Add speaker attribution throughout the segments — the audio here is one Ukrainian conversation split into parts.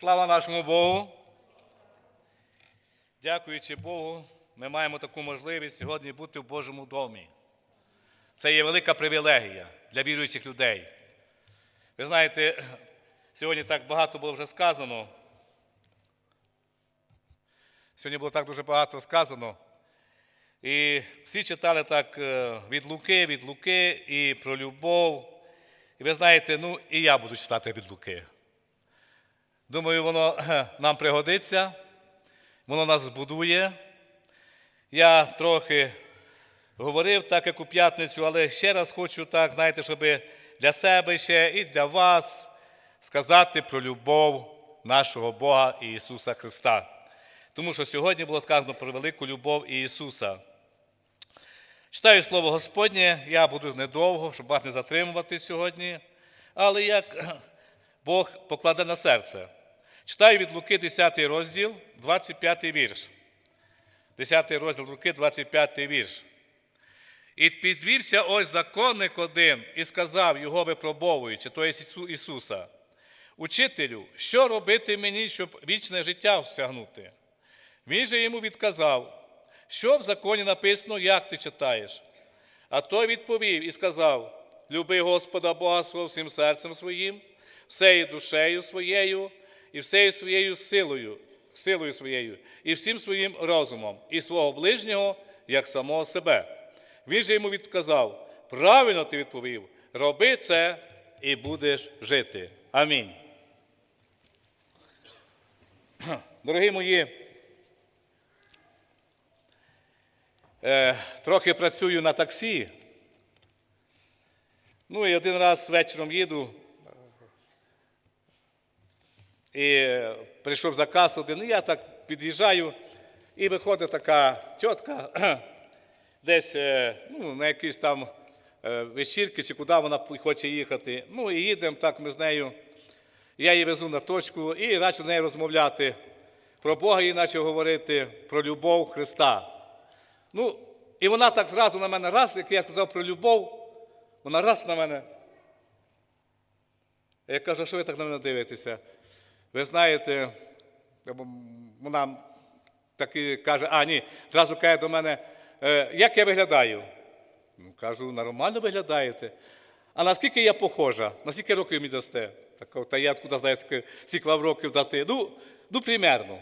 Speaker 1: Слава нашому Богу. Дякуючи Богу, ми маємо таку можливість сьогодні бути в Божому домі. Це є велика привілегія для віруючих людей. Ви знаєте, сьогодні так багато було вже сказано. Сьогодні було так дуже багато сказано. І всі читали так е, від Луки, від Луки і про любов. І ви знаєте, ну і я буду читати від Луки. Думаю, воно нам пригодиться, воно нас збудує. Я трохи говорив так, як у п'ятницю, але ще раз хочу так, знаєте, щоб для себе ще і для вас сказати про любов нашого Бога і Ісуса Христа. Тому що сьогодні було сказано про велику любов Ісуса. Читаю Слово Господнє, я буду недовго, щоб вас не затримувати сьогодні, але як Бог покладе на серце. Читаю від Луки 10 розділ, 25 вірш. 10 розділ Луки, 25 вірш. І підвівся ось законник один і сказав його випробовуючи, то є Ісуса, Учителю, що робити мені, щоб вічне життя всягнути? Він же йому відказав, що в законі написано, як ти читаєш. А той відповів і сказав: Люби Господа Бога свого всім серцем своїм, всею душею своєю, і всею своєю силою, силою своєю, і всім своїм розумом, і свого ближнього, як самого себе. Він же йому відказав: правильно ти відповів, роби це і будеш жити. Амінь. Дорогі мої, е, трохи працюю на таксі. Ну і один раз вечором їду. І прийшов заказ один, і я так під'їжджаю, і виходить така тітка десь е, ну, на якісь там е, вечірки, чи куди вона хоче їхати. Ну і їдемо так ми з нею. Я її везу на точку і почав з нею розмовляти про Бога і почав говорити про любов Христа. Ну, і вона так зразу на мене раз, як я сказав про любов, вона раз на мене. Я кажу, що ви так на мене дивитеся? Ви знаєте, вона таки каже, а ні, зразу каже до мене, «Е, як я виглядаю? Ну, кажу, нормально виглядаєте. А наскільки я похожа? На скільки років мені дасте? Так, та я откуда знаю, скільки, вам років дати? Ну, ну, примерно.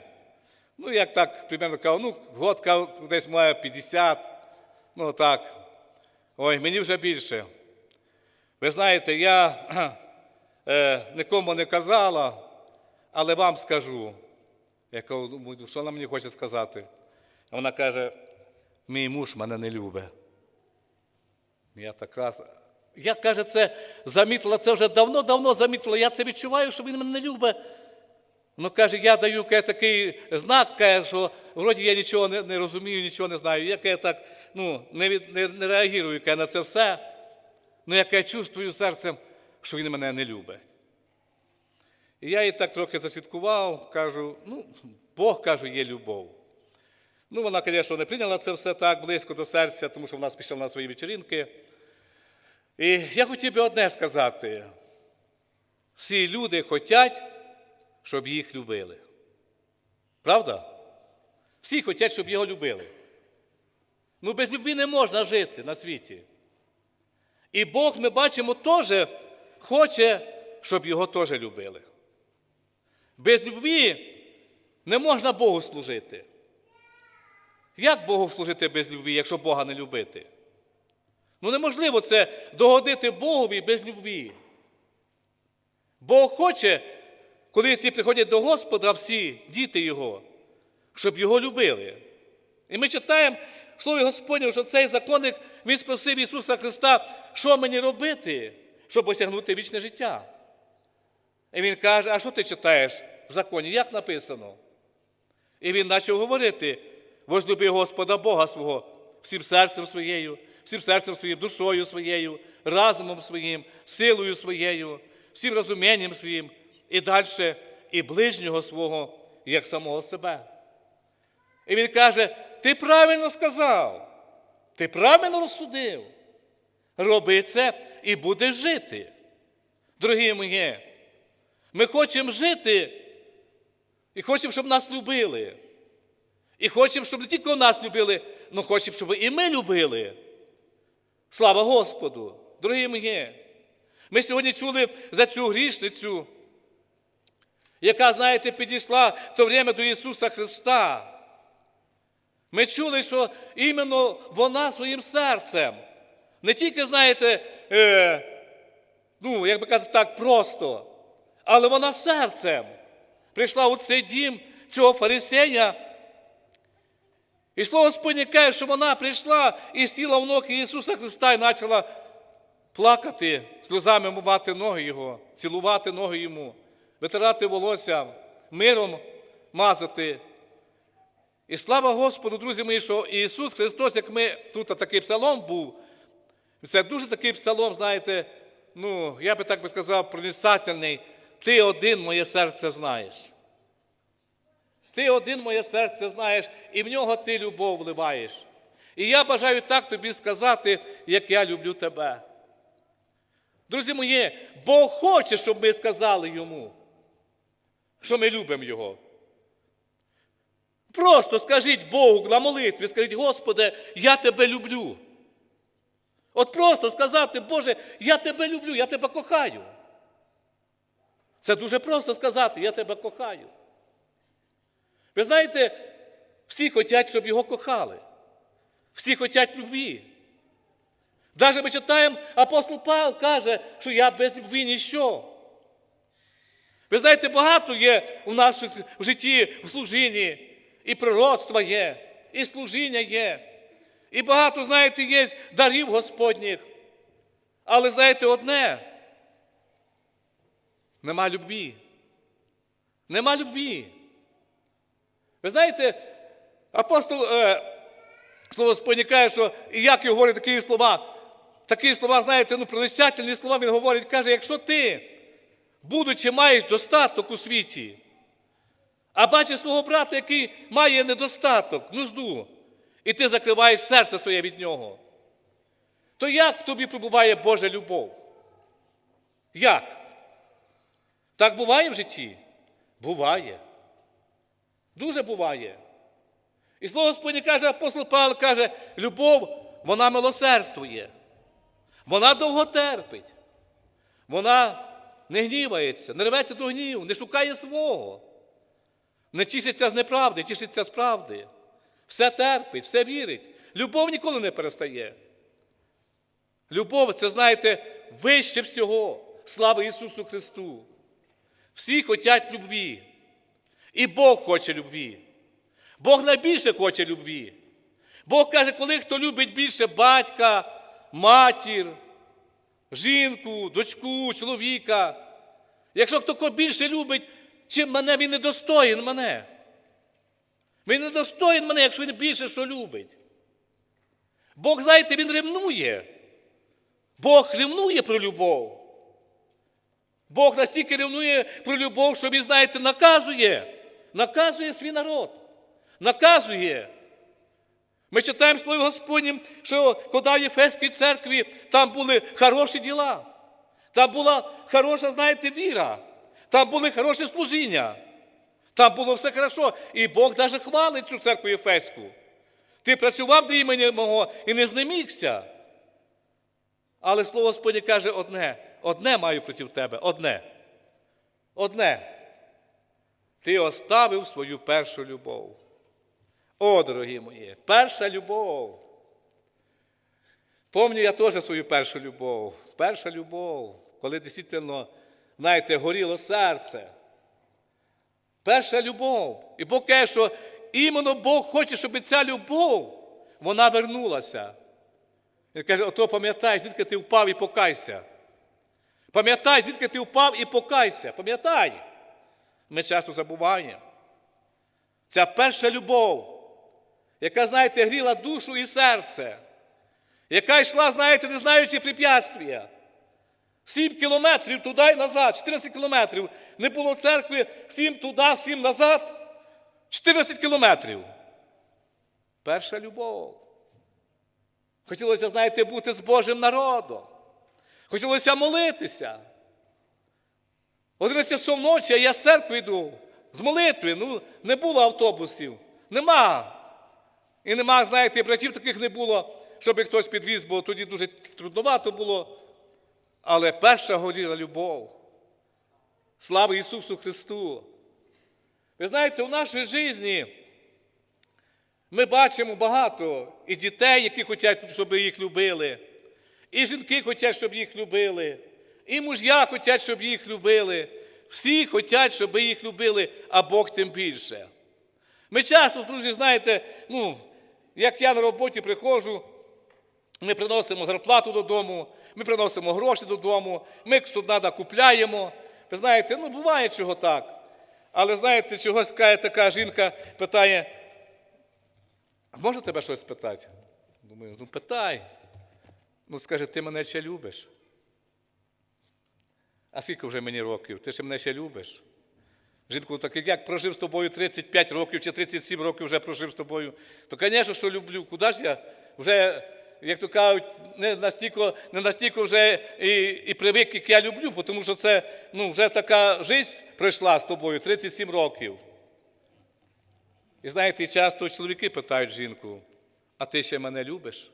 Speaker 1: Ну, як так, примерно кажу, ну, год десь має 50, ну так. Ой, мені вже більше. Ви знаєте, я е, нікому не казала, але вам скажу. Я кажу, «Ну, що вона мені хоче сказати? Вона каже, мій муж мене не любить. Я так раз. Я каже, це замітила, це вже давно-давно замітила. Я це відчуваю, що він мене не любить. Ну, каже, я даю каже, такий знак, каже, що вроді я нічого не, не розумію, нічого не знаю. Я каже, так ну, не, від, не, не реагую каже, на це все. Ну, я чувствую серцем, що він мене не любить. І я їй так трохи засвідкував, кажу, ну, Бог кажу, є любов. Ну, вона, звісно, не прийняла це все так близько до серця, тому що вона пішла на свої вечеринки. І я хотів би одне сказати: всі люди хочуть, щоб їх любили. Правда? Всі хочуть, щоб його любили. Ну, без любві не можна жити на світі. І Бог, ми бачимо, теж хоче, щоб його теж любили. Без любві не можна Богу служити. Як Богу служити без любві, якщо Бога не любити? Ну неможливо це догодити Богові без любві. Бог хоче, коли ці приходять до Господа, всі діти Його, щоб його любили. І ми читаємо в Слові Господнього, що цей законник він спросив Ісуса Христа, що мені робити, щоб осягнути вічне життя. І він каже: А що ти читаєш в законі? Як написано? І він почав говорити: возлюби Господа Бога свого всім серцем своєю, всім серцем своїм, душою своєю, разумом своїм, силою своєю, всім розумінням своїм, і далі і ближнього свого, як самого себе. І він каже: ти правильно сказав, ти правильно розсудив. Роби це і будеш жити. Дорогі мої, ми хочемо жити І хочемо, щоб нас любили. І хочемо, щоб не тільки нас любили, але хочемо, щоб і ми любили. Слава Господу! Дорогі мої! Ми сьогодні чули за цю грішницю, яка, знаєте, підійшла в то время до Ісуса Христа. Ми чули, що іменно вона своїм серцем, не тільки, знаєте, е, ну, як би казати так, просто, але вона серцем прийшла у цей дім цього фарисея. І слово Господнє каже, що вона прийшла і сіла в ноги Ісуса Христа і почала плакати, сльозами мувати ноги Його, цілувати ноги Йому, витирати волосся, миром мазати. І слава Господу, друзі мої, що Ісус Христос, як ми тут такий псалом був, це дуже такий псалом, знаєте, ну, я би так би сказав, проницательний. Ти один моє серце знаєш. Ти один моє серце знаєш, і в нього ти любов вливаєш. І я бажаю так тобі сказати, як я люблю тебе. Друзі мої, Бог хоче, щоб ми сказали йому, що ми любимо Його. Просто скажіть Богу на молитві, скажіть, Господи, я тебе люблю. От просто сказати, Боже, я тебе люблю, я тебе кохаю. Це дуже просто сказати, я тебе кохаю. Ви знаєте, всі хочуть, щоб його кохали. Всі хочуть любві. Навіть ми читаємо, апостол Павел каже, що я без любві ніщо. Ви знаєте, багато є у наших в житті, в служінні, і пророцтва є, і служіння є. І багато, знаєте, є дарів Господніх. Але знаєте, одне. Нема любві. Нема любві. Ви знаєте, апостол е, слово Господнє що і як його говорить такі слова, такі слова, знаєте, ну, прилисятельні слова він говорить, каже, якщо ти, будучи, маєш достаток у світі, а бачиш свого брата, який має недостаток, нужду, і ти закриваєш серце своє від нього, то як в тобі прибуває Божа любов? Як? Так буває в житті? Буває. Дуже буває. І слово Господнє каже, апостол Павло каже, любов, вона милосердствує. Вона довго терпить. Вона не гнівається, не рветься до гніву, не шукає свого. Не тішиться з неправди, тішиться з правди. Все терпить, все вірить. Любов ніколи не перестає. Любов це, знаєте, вище всього. Слава Ісусу Христу. Всі хочуть любві. І Бог хоче любві. Бог найбільше хоче любві. Бог каже, коли хто любить більше батька, матір, жінку, дочку, чоловіка. Якщо хто більше любить, чим мене, він не достоїн мене. Він не достоїн мене, якщо він більше що любить. Бог, знаєте, він ревнує. Бог ревнує про любов. Бог настільки ревнує про любов, що він, знаєте, наказує. Наказує свій народ. Наказує. Ми читаємо Слово Господнім, що коли в Єфеській церкві там були хороші діла. Там була хороша, знаєте, віра. Там були хороші служіння. Там було все хорошо. І Бог навіть хвалить цю церкву Єфеську. Ти працював до імені мого і не знемігся. Але слово Господнє каже одне: одне маю проти тебе, одне. Одне. Ти оставив свою першу любов. О, дорогі мої, перша любов. Помню я теж свою першу любов. Перша любов, коли дійсно, знаєте, горіло серце. Перша любов. І Бог що іменно Бог хоче, щоб ця любов, вона вернулася. Він каже, ото пам'ятай, звідки ти впав і покайся. Пам'ятай, звідки ти впав і покайся. Пам'ятай. Ми часто забуваємо. Ця перша любов, яка, знаєте, гріла душу і серце, яка йшла, знаєте, не знаючи препятствия. Сім кілометрів туди і назад, 14 кілометрів. Не було церкви, сім туди, сім назад, 14 кілометрів. Перша любов. Хотілося, знаєте, бути з Божим народом. Хотілося молитися. 11 часов ночі, а я з церкви йду. З молитви. Ну, не було автобусів. Нема. І нема, знаєте, братів таких не було, щоб хтось підвіз, бо тоді дуже трудновато було. Але перша горіла любов. Слава Ісусу Христу! Ви знаєте, у нашій житті ми бачимо багато і дітей, які хочуть, щоб їх любили, і жінки хочуть, щоб їх любили, і муж'я хочуть, щоб їх любили. Всі хочуть, щоб їх любили, а Бог тим більше. Ми часто, друзі, знаєте, ну, як я на роботі приходжу, ми приносимо зарплату додому, ми приносимо гроші додому, ми суднада купляємо. Ви знаєте, ну буває чого так. Але знаєте, чогось така жінка питає, а можна тебе щось питати? Думаю, ну питай. Ну скаже, ти мене ще любиш. А скільки вже мені років? Ти ще мене ще любиш? Жінку, так як прожив з тобою 35 років чи 37 років вже прожив з тобою, то, звісно, що люблю. Куди ж я вже, як то кажуть, не настільки, не настільки вже і, і привик, як я люблю, тому що це ну, вже така життя пройшла з тобою 37 років. І знаєте, часто чоловіки питають жінку, а ти ще мене любиш?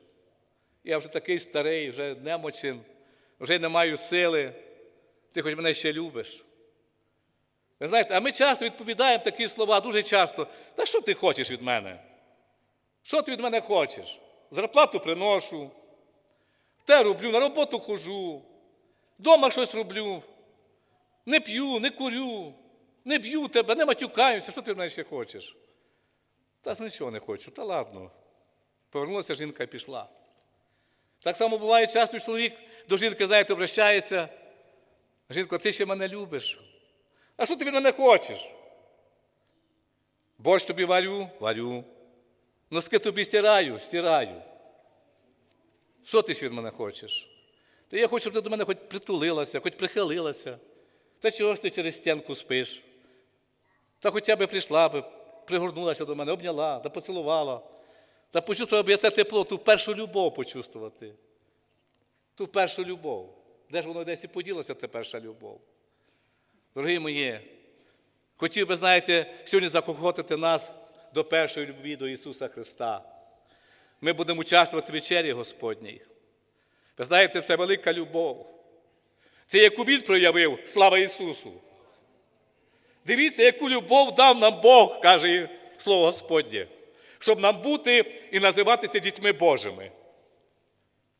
Speaker 1: Я вже такий старий, вже немочен, вже не маю сили. Ти хоч мене ще любиш. Ви знаєте, а ми часто відповідаємо такі слова, дуже часто. Та що ти хочеш від мене? Що ти від мене хочеш? Зарплату приношу, те роблю, на роботу хожу, вдома щось роблю, не п'ю, не курю, не б'ю тебе, не матюкаємося, що ти від мене ще хочеш? Та нічого не хочу, та ладно. Повернулася жінка і пішла. Так само буває часто чоловік до жінки, знаєте, обращається. Жінко, ти ще мене любиш. А що ти від мене хочеш? Борщ тобі варю, варю. Носки тобі стираю, стираю. Що ти ще від мене хочеш? Та я хочу, щоб ти до мене хоч притулилася, хоч прихилилася. Та чого ж ти через стінку спиш? Та хоча б прийшла б, пригорнулася до мене, обняла, та поцілувала, та почувствувала б я те тепло, ту першу любов почувствувати. Ту першу любов. Де ж воно десь і поділося, та перша любов? Дорогі мої, хотів би, знаєте, сьогодні закохотити нас до першої любві до Ісуса Христа. Ми будемо участвувати в вечері Господній. Ви знаєте, це велика любов. Це яку Він проявив, слава Ісусу. Дивіться, яку любов дав нам Бог, каже Слово Господнє, щоб нам бути і називатися дітьми Божими.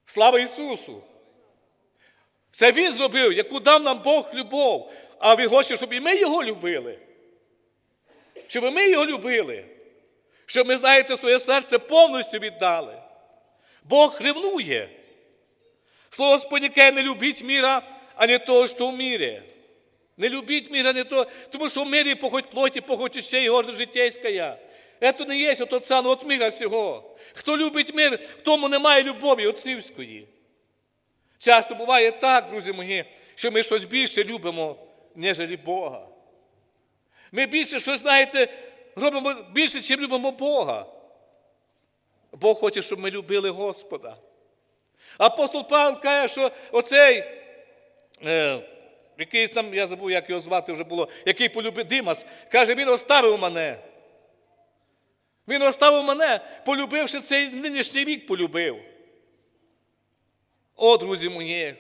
Speaker 1: Слава Ісусу! Це Він зробив, яку дав нам Бог любов. А Він хоче, щоб і ми його любили. Щоб і ми його любили. Щоб ми, знаєте, своє серце повністю віддали. Бог ревнує. Слово Господнє не любіть міра, а не того, що в мірі. Не любіть міра, не того, тому що в мірі похоть плоті, похоть ущей, гордо житейська. Це не є от ця, от міра всього. Хто любить мир, в тому немає любові отцівської. Часто буває так, друзі мої, що ми щось більше любимо, ніж Бога. Ми більше щось, знаєте, робимо більше, чим любимо Бога. Бог хоче, щоб ми любили Господа. Апостол Павло каже, що оцей, е, якийсь там, я забув, як його звати вже було, який полюбив Димас, каже, він оставив мене. Він оставив мене, полюбивши цей нинішній вік, полюбив. О, друзі мої.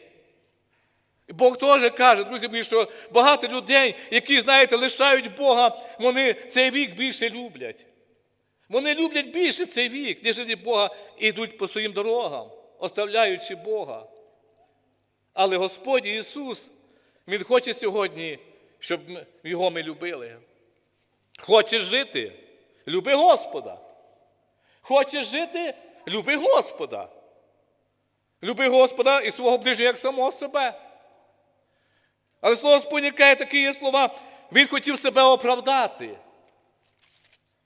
Speaker 1: Бог теж каже, друзі мої, що багато людей, які, знаєте, лишають Бога, вони цей вік більше люблять. Вони люблять більше цей вік, ніж Бога, і йдуть по своїм дорогам, оставляючи Бога. Але Господь Ісус, Він хоче сьогодні, щоб Його ми любили. Хочеш жити, люби Господа. Хочеш жити, люби Господа. Люби Господа і свого ближнього як самого себе. Але слово Господнє каже, такі є слова, він хотів себе оправдати.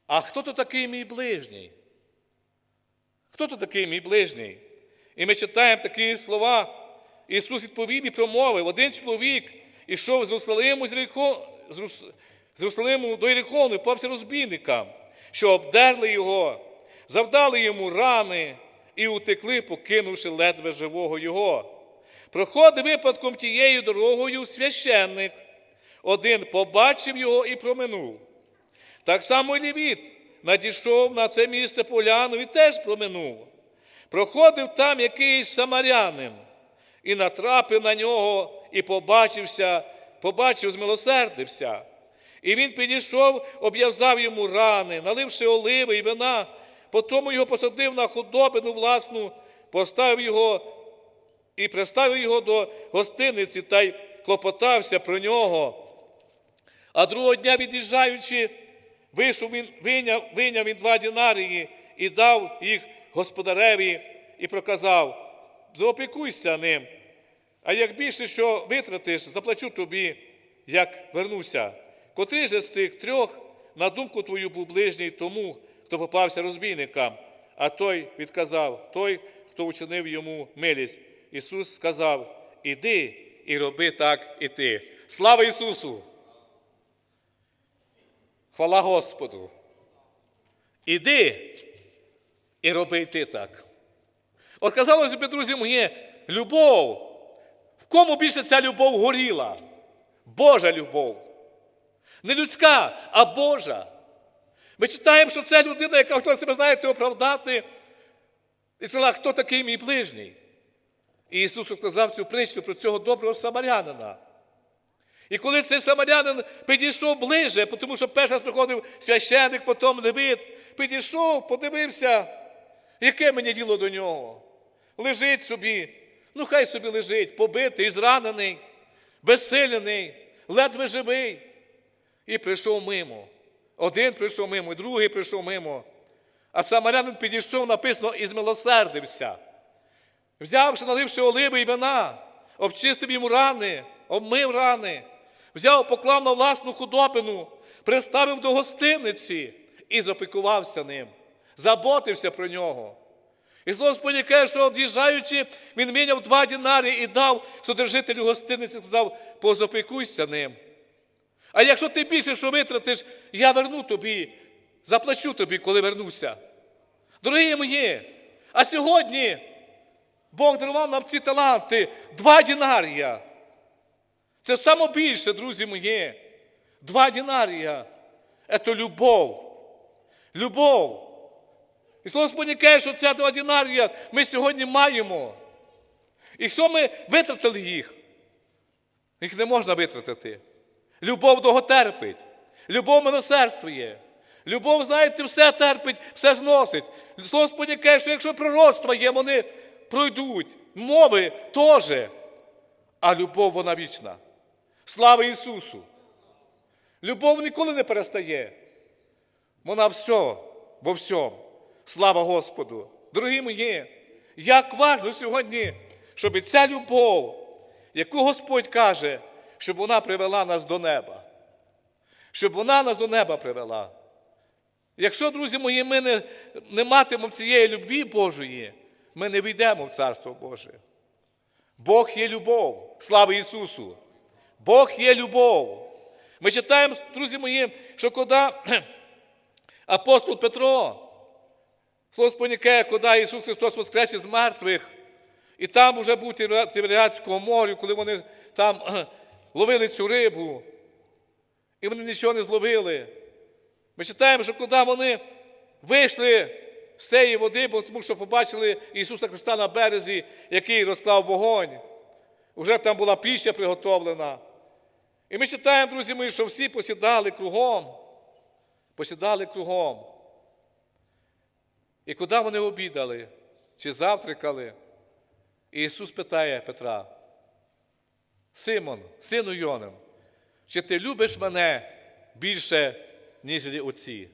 Speaker 1: А хто то такий мій ближній? Хто то такий мій ближній? І ми читаємо такі слова. Ісус відповів і промовив, один чоловік ішов з Русалиму, з, Русалиму до Єрихону і попався розбійникам, що обдерли його, завдали йому рани і утекли, покинувши ледве живого його. Проходив випадком тією дорогою священник, Один побачив його і проминув. Так само і Левіт надійшов на це місце поляну і теж проминув. Проходив там якийсь самарянин і натрапив на нього і побачився, побачив, змилосердився. І він підійшов, обв'язав йому рани, наливши оливи і вина, потім його посадив на худобину власну, поставив його і приставив його до гостиниці та й клопотався про нього. А другого дня, від'їжджаючи, вийшов він, виняв, виняв він два дінарії і дав їх господареві і проказав: заопікуйся ним. А як більше що витратиш, заплачу тобі, як вернуся. Котрий же з цих трьох, на думку твою був ближній тому, хто попався розбійникам, а той відказав, той, хто учинив йому милість. Ісус сказав: Іди і роби так і ти. Слава Ісусу! Хвала Господу. Іди і роби ти так. От казалося б, друзі мої, любов. В кому більше ця любов горіла? Божа любов. Не людська, а Божа. Ми читаємо, що це людина, яка хотіла себе, знаєте, оправдати, і сказала, хто такий мій ближній. І Ісус розказав цю притчу про цього доброго самарянина. І коли цей самарянин підійшов ближе, тому що перший раз приходив священник, потім левит, підійшов, подивився, яке мені діло до нього. Лежить собі, ну хай собі лежить, побитий, зранений, безсилений, ледве живий. І прийшов мимо. Один прийшов мимо, другий прийшов мимо. А самарянин підійшов, написано, і змилосердився. Взявши, наливши оливи і вина, обчистив йому рани, обмив рани, взяв, поклав на власну худобину, приставив до гостиниці і запікувався ним, заботився про нього. І знову каже, що од'їжджаючи, він міняв два дінарі і дав содержителю гостиниці, сказав, позапікуйся ним. А якщо ти більше що витратиш, я верну тобі, заплачу тобі, коли вернуся. Дорогі мої, а сьогодні Бог дарував нам ці таланти, два дінарія. Це саме більше, друзі мої. Два дінарія. Це любов. Любов. І слово Господнє каже, що ця два дінарія ми сьогодні маємо. І що ми витратили їх? Їх не можна витратити. Любов довготерпить. Любов милосердствує. Любов, знаєте, все терпить, все зносить. Господнє каже, що якщо пророцтва є, вони пройдуть. Мови теж. А любов вона вічна. Слава Ісусу! Любов ніколи не перестає. Вона все, во всьому. Слава Господу! Дорогі мої, як важливо сьогодні, щоб ця любов, яку Господь каже, щоб вона привела нас до неба. Щоб вона нас до неба привела. Якщо, друзі мої, ми не, не матимемо цієї любві Божої, ми не війдемо в Царство Боже. Бог є любов. Слава Ісусу! Бог є любов. Ми читаємо, друзі мої, що коли апостол Петро, слово споніке, коли Ісус Христос воскрес із мертвих, і там вже був Тиверіадського морю, коли вони там ловили цю рибу, і вони нічого не зловили. Ми читаємо, що коли вони вийшли з цієї води, бо тому що побачили Ісуса Христа на березі, який розклав вогонь. Уже там була піща приготовлена. І ми читаємо, друзі мої, що всі посідали кругом. Посідали кругом. І куди вони обідали? Чи завтракали? І Ісус питає Петра, Симон, сину Йонем, чи ти любиш мене більше, ніж оці?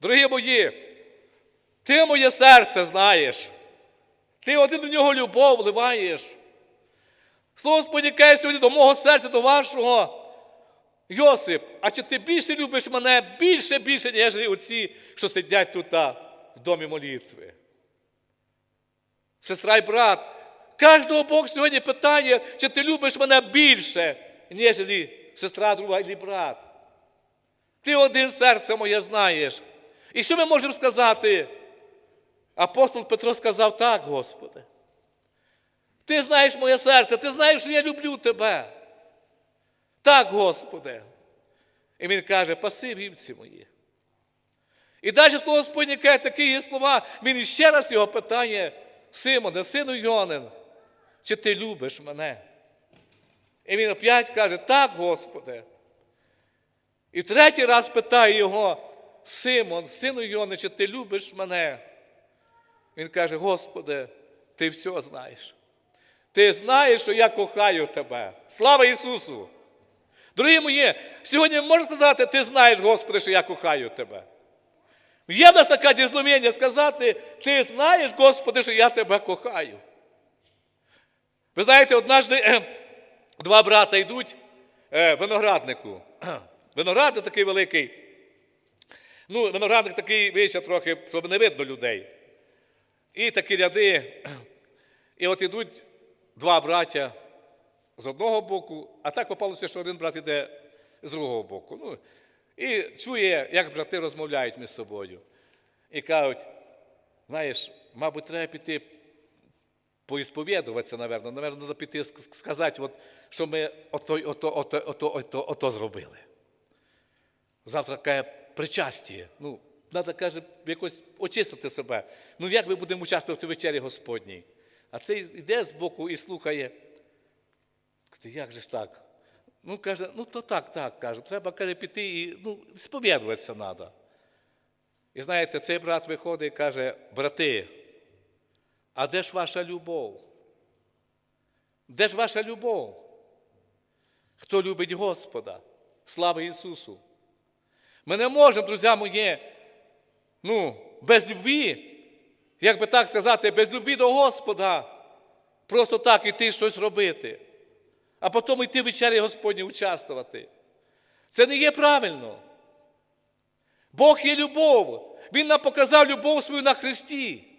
Speaker 1: Дорогі мої, ти моє серце знаєш. Ти один до нього любов вливаєш. Слово сподікає сьогодні до мого серця, до вашого. Йосип, а чи ти більше любиш мене більше, більше, ніж оці, що сидять тут в домі молитви? Сестра і брат, кожного Бог сьогодні питає, чи ти любиш мене більше, ніж сестра друга і брат. Ти один серце моє знаєш. І що ми можемо сказати? Апостол Петро сказав так, Господи. Ти знаєш моє серце, ти знаєш, що я люблю тебе. так, Господи. І він каже, паси вівці мої. І далі слово Господнє каже, такі слова, він іще раз його питає, Симоне, сину Йонин, чи ти любиш мене? І він опять каже, так, Господи. І третій раз питає його, Симон, сину Йони, чи ти любиш мене? Він каже, Господи, ти все знаєш. Ти знаєш, що я кохаю тебе. Слава Ісусу! Дорогі мої, сьогодні можна сказати, ти знаєш, Господи, що я кохаю тебе. Є в нас таке дізноміння сказати, ти знаєш, Господи, що я тебе кохаю. Ви знаєте, однажды е, два брата йдуть е, винограднику. Виноградник такий великий. Ну, виноградник такий вище трохи, щоб не видно людей. І такі ряди. І от ідуть два браття з одного боку, а так попалося, що один брат іде з другого боку. Ну, і чує, як брати розмовляють між собою. І кажуть, знаєш, мабуть, треба піти поісповідуватися, напевно. Наверно, треба піти сказати, от, що ми ото, ото, ото, ото, ото, ото зробили. Завтра каже причастіє. Ну, треба, каже, якось очистити себе. Ну, як ми будемо участвувати в вечері Господній? А цей йде з боку і слухає. Каже, як же ж так? Ну, каже, ну то так, так, каже, треба каже, піти і ну, сповідуватися треба. І знаєте, цей брат виходить і каже, брати, а де ж ваша любов? Де ж ваша любов? Хто любить Господа? Слава Ісусу! Ми не можемо, друзі мої, ну, без любві, як би так сказати, без любві до Господа, просто так іти щось робити, а потім йти в вечері Господні участвувати. Це не є правильно. Бог є любов. Він нам показав любов свою на Христі.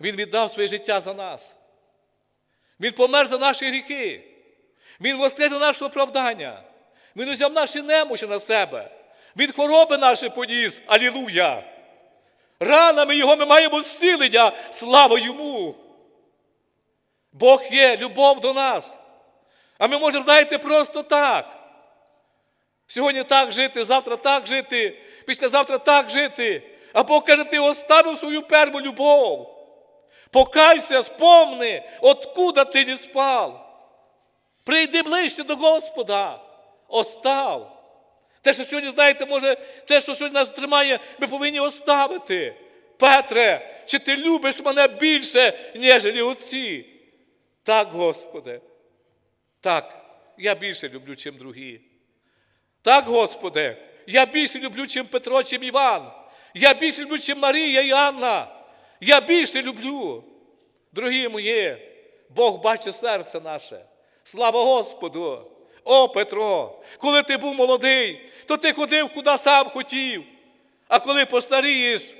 Speaker 1: Він віддав своє життя за нас. Він помер за наші гріхи. Він воскрес за наше оправдання. Він взяв наші немощі на себе. Він хвороби наші поніс. Алілуя! Ранами Його ми маємо зцілення. Слава йому! Бог є любов до нас. А ми можемо, знаєте, просто так. Сьогодні так жити, завтра так жити, післязавтра так жити. А Бог каже, ти оставив свою перву любов. Покайся, спомни, откуда ти не спав. Прийди ближче до Господа. Остав. Те, що сьогодні, знаєте, може, те, що сьогодні нас тримає, ми повинні оставити. Петре, чи ти любиш мене більше, ніж отці? Так, Господи. Так, я більше люблю, чим другі. Так, Господи, я більше люблю, чим Петро, чим Іван. Я більше люблю, чим Марія і Анна. Я більше люблю. Дорогі мої, Бог бачить серце наше. Слава Господу! О, Петро, коли ти був молодий, то ти ходив, куди сам хотів. А коли постарієш,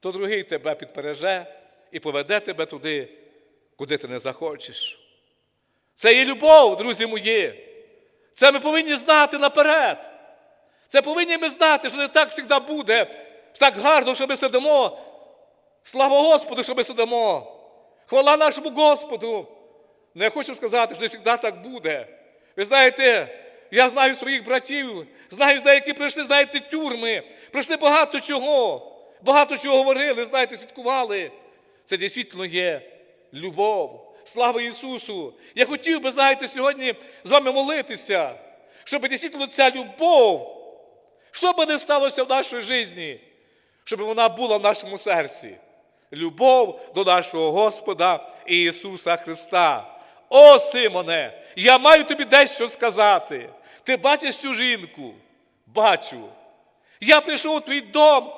Speaker 1: то другий тебе підпереже і поведе тебе туди, куди ти не захочеш. Це є любов, друзі мої. Це ми повинні знати наперед. Це повинні ми знати, що не так завжди буде. Так гарно, що ми сидимо. Слава Господу, що ми сидимо. Хвала нашому Господу. Не хочу сказати, що не завжди так буде. Ви знаєте, я знаю своїх братів, знаю, які прийшли, знаєте, тюрми, прийшли багато чого. Багато чого говорили, знаєте, святкували. Це дійсно є любов. Слава Ісусу! Я хотів би, знаєте, сьогодні з вами молитися, щоб дійсно ця любов, що би не сталося в нашій житті, щоб вона була в нашому серці. Любов до нашого Господа Ісуса Христа. О, Симоне, я маю тобі дещо сказати. Ти бачиш цю жінку? Бачу. Я прийшов у твій дом.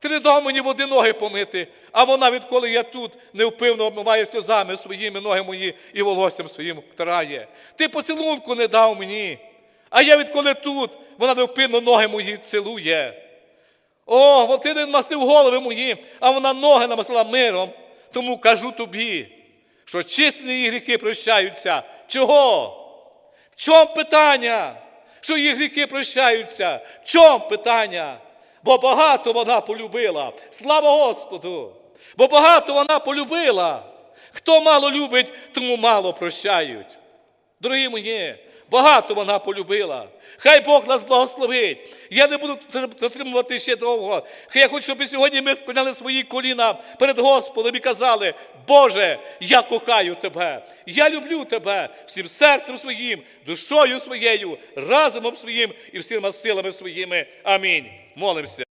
Speaker 1: Ти не дав мені води ноги помити, а вона, відколи я тут, невпивно обмиває сльозами своїми ноги мої і волоссям своїм втирає. Ти поцілунку не дав мені. А я відколи тут, вона невпинно ноги мої цілує. О, ти не мастив голови мої, а вона ноги намастила миром. Тому кажу тобі, що чисті її гріхи прощаються. Чого? В чому питання? Що її гріхи прощаються? В чому питання? Бо багато вона полюбила. Слава Господу! Бо багато вона полюбила. Хто мало любить, тому мало прощають. Дорогі мої, багато вона полюбила. Хай Бог нас благословить. Я не буду затримувати ще довго. Хай я хочу, щоб сьогодні ми спиняли свої коліна перед Господом і казали, Боже, я кохаю тебе, я люблю тебе всім серцем своїм, душою своєю, разумом своїм і всіма силами своїми. Амінь. Молимося.